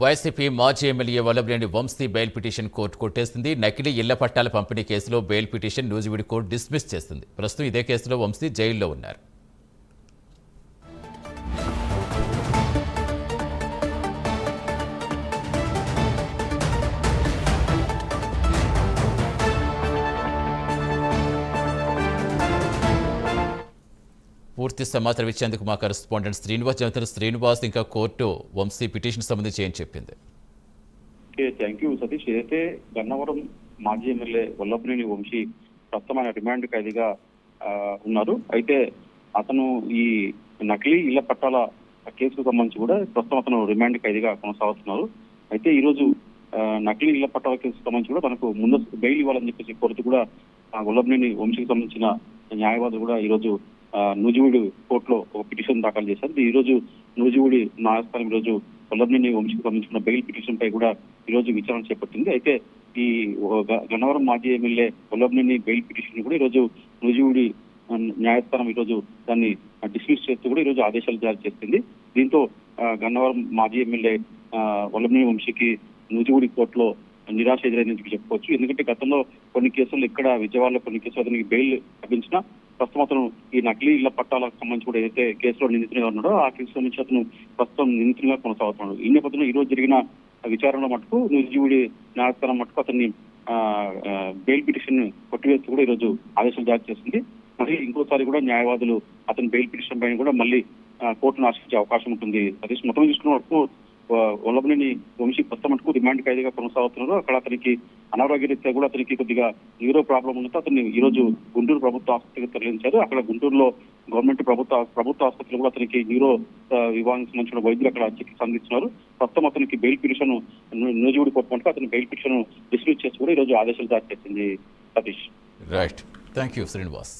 YCP మాజీ MLA Vallabhaneni Vamsi bail petition court కొట్టేసింది. నకిలీ ఇళ్ళ పట్టాల పంపిణీ కేసులో బెయిల్ పిటిషన్ నూజివీడి కోర్టు డిస్మిస్ చేస్తుంది ప్రస్తుతం ఇదే కేసులో వంశీ జైల్లో ఉన్నారు. పూర్తి సమాచారం ఇచ్చేందుకు మా కరెస్పాండెంట్ శ్రీనివాస్ చెబుతున్న శ్రీనివాస్ ఇంకా కోర్టు వంశీ పిటిషన్ సంబంధించి ఏం చెప్పింది? Okay thank you Satish. ఏదైతే గన్నవరం మాజీ ఎమ్మెల్యే వల్లభనేని వంశీ ప్రస్తుతం రిమాండ్ ఖైదీగా ఉన్నారు అయితే అతను ఈ నకిలీ ఇళ్ళ పట్టాల కేసుకు సంబంధించి కూడా ప్రస్తుతం అతను రిమాండ్ ఖైదీగా కొనసాగుతున్నారు. అయితే ఈ రోజు నకిలీ ఇళ్ళ పట్టాల కేసుకు సంబంధించి కూడా తనకు ముందు బెయిల్ ఇవ్వాలని చెప్పేసి కోర్టు కూడా ఆ, వల్లభనేని వంశీకి సంబంధించిన న్యాయవాదులు కూడా ఈ రోజు నూజివీడు కోర్టులో ఒక పిటిషన్ దాఖలు చేశారు. ఈ రోజు నూజివీడి న్యాయస్థానం ఈ రోజు వల్లభనేని వంశీకి సంబంధించిన బెయిల్ పిటిషన్ పై కూడా ఈ రోజు విచారణ చేపట్టింది. అయితే ఈ గ- గన్నవరం మాజీ ఎమ్మెల్యే వల్లభనేని బెయిల్ పిటిషన్ కూడా ఈ రోజు నూజివీడి న్యాయస్థానం ఈ రోజు దాన్ని డిస్మిస్ చేస్తూ కూడా ఈ రోజు ఆదేశాలు జారీ చేసింది. దీంతో గన్నవరం మాజీ ఎమ్మెల్యే వల్లభనేని వంశీకి నూజివూడి కోర్టులో నిరాశ ఎదురైందని చెప్పుకోవచ్చు. ఎందుకంటే గతంలో కొన్ని కేసులు ఇక్కడ విజయవాడలో కొన్ని కేసులు అతనికి బెయిల్ లభించిన ప్రస్తుతం అతను ఈ నకిలీ ఇళ్ళ పట్టాలకు సంబంధించి కూడా ఏదైతే కేసులో నిందితునిగా ఉన్నాడో ఆ కేసు సంబంధించి అతను ప్రస్తుతం నిందితునిగా కొనసాగుతున్నాడు. ఈ నేపథ్యంలో ఈ రోజు జరిగిన విచారణ మటుకు నిర్జీవుడి న్యాయస్థానం మటుకు అతన్ని బెయిల్ పిటిషన్ కొట్టివేస్తూ కూడా ఈ రోజు ఆదేశాలు జారీ చేసింది. మరి ఇంకోసారి కూడా న్యాయవాదులు అతని బెయిల్ పిటిషన్ పైన కూడా మళ్ళీ కోర్టును ఆశించే అవకాశం ఉంటుంది. సతీష్ మొత్తం చూసుకున్న వరకు వల్లభనేని వంశీ కొత్త మటుకు రిమాండ్ ఖైదీగా కొనసాగుతున్నారు. అక్కడ అతనికి అనారోగ్య రీత్యా కూడా అతనికి కొద్దిగా న్యూరో ప్రాబ్లం ఉండతో అతన్ని ఈ రోజు గుంటూరు ప్రభుత్వ ఆసుపత్రికి తరలించారు. అక్కడ గుంటూరులో గవర్నమెంట్ ప్రభుత్వ ప్రభుత్వ ఆసుపత్రిలో కూడా అతనికి న్యూరో విభాగానికి సంబంధించిన వైద్యులు అక్కడ చికిత్స అందిస్తున్నారు. ప్రస్తుతం అతనికి బెయిల్ పిటిషన్ నూజివీడి కోర్టు మటుకు అతని బెయిల్ పిటిషన్ డిస్మిస్ చేసి కూడా ఈ రోజు ఆదేశాలు జారీ చేసింది Satish. Right thank you Srinivas